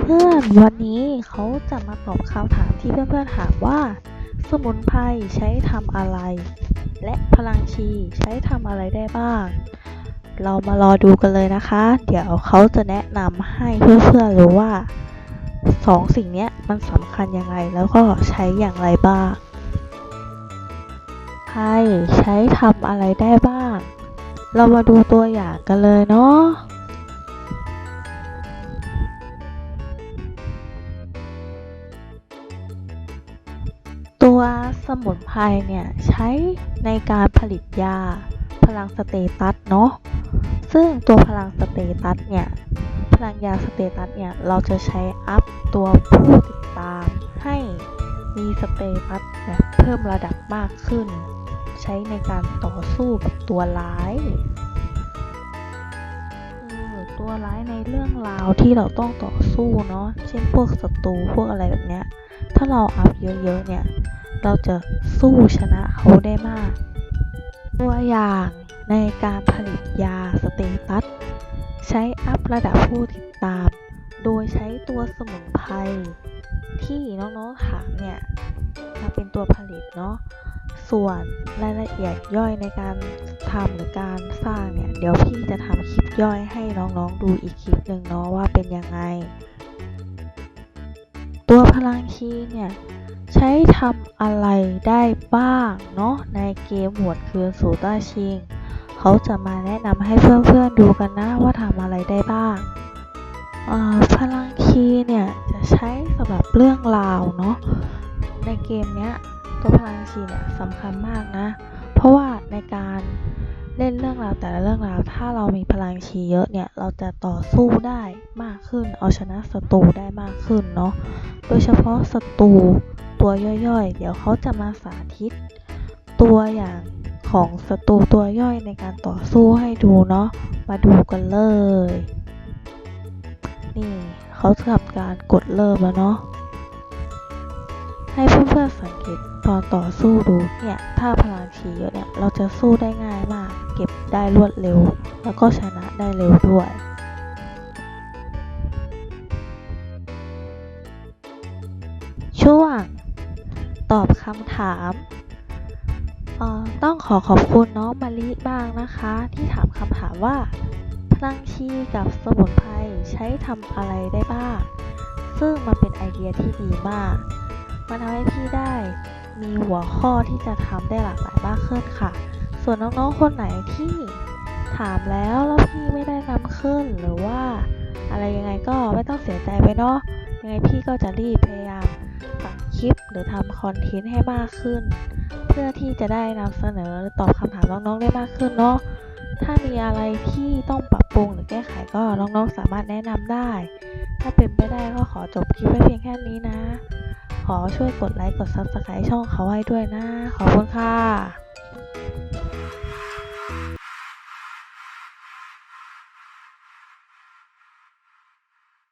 เพื่อนๆ วันนี้เขาจะมาตอบคำถามที่เพื่อนๆถามว่า สมุนไพรใช้ทำอะไร และพลังชีใช้ทำอะไรได้บ้าง เรามารอดูกันเลยนะคะ เดี๋ยวเขาจะแนะนำให้เพื่อนๆรู้ว่าสองสิ่งนี้มันสำคัญยังไงแล้วก็ใช้อย่างไรบ้างไพรใช้ทำอะไรได้บ้าง เรามาดูตัวอย่างกันเลยเนาะ ตัวสมุนไพรเนี่ยใช้ในการผลิตยาพลังสเตตัสเนาะซึ่งตัวพลังสเตตัสเนี่ยพลังยาสเตตัสเนี่ยเราจะใช้อัพตัวผู้ติดตามให้มีสเตตัสแบบเพิ่มระดับมากขึ้น ใช้ในการต่อสู้กับตัวร้าย ตัวร้ายในเรื่องราวที่เราต้องต่อสู้เนาะ เช่นพวกศัตรูพวกอะไรแบบเนี้ย ถ้าเราอัพเยอะๆเนี่ย เราจะสู้ชนะเขาได้มาก ตัวอย่างในการผลิตยาสเตตัส ใช้อัพระดับผู้ติดตาม โดยใช้ตัวสมุนไพรที่น้องๆถามเนี่ยมาเป็นตัวผลิตเนาะ ส่วนรายละเอียดย่อยในการทำหรือการสร้างเนี่ย เดี๋ยวพี่จะทำคลิปย่อยให้น้องๆดูอีกคลิปหนึ่งเนาะว่าเป็นยังไง ตัวพลังคีย์เนี่ย ใช้ทำอะไรได้บ้างเนาะในเกมหมวดคืนสู่ต้าชิง เขาจะมาแนะนำให้เพื่อนๆดูกันนะว่าทำอะไรได้บ้างพลังคีย์เนี่ย จะใช้สำหรับเรื่องราวเนาะในเกมเนี้ย ตัวพลังคีเนี่ยสำคัญมากนะ เพราะว่าในการเล่นเรื่องราวแต่ละเรื่องราว ถ้าเรามีพลังชีเยอะเนี่ย เราจะต่อสู้ได้มากขึ้น เอาชนะศัตรูได้มากขึ้นเนาะ โดยเฉพาะศัตรูตัวย่อยๆ เดี๋ยวเขาจะมาสาธิต ตัวอย่างของศัตรูตัวย่อยในการต่อสู้ให้ดูเนาะ มาดูกันเลย นี่เขาทำการกดเริ่มแล้วเนาะ ให้เพื่อนๆสังเกตตอนต่อสู้ดูเนี่ย ถ้าพลังชีเยอะเนี่ย เราจะสู้ได้ง่ายมาก เก็บได้รวดเร็ว แล้วก็ชนะได้เร็วด้วยช่วง ตอบคำถามออต้องขอขอบคุณน้องมะลิบ้างนะคะ ที่ถามคำถามว่าพลังชีกับสมุนไพรใช้ทำอะไรได้บ้าง ซึ่งมันเป็นไอเดียที่ดีมาก มันทำให้พี่ได้ มีหัวข้อที่จะทำได้หลากหลายมากขึ้นค่ะ ส่วนน้องๆ คนไหนที่ถามแล้วแล้วพี่ไม่ได้นำขึ้นหรือว่า อะไรยังไงก็ไม่ต้องเสียใจไปเนาะยังไงพี่ก็จะรีบพยายามตัดคลิปหรือทำคอนเทนต์ให้มากขึ้น เพื่อที่จะได้นำเสนอหรือตอบคำถามน้องๆ ได้มากขึ้นเนาะถ้ามีอะไรที่ต้องปรับปรุงหรือแก้ไขก็น้องๆ สามารถแนะนำได้ ถ้าเป็นไปได้ก็ขอจบคลิปไว้เพียงแค่นี้นะ ขอช่วยกดไลค์กด Subscribe ช่องเขาไว้ด้วยนะ ขอบคุณค่ะ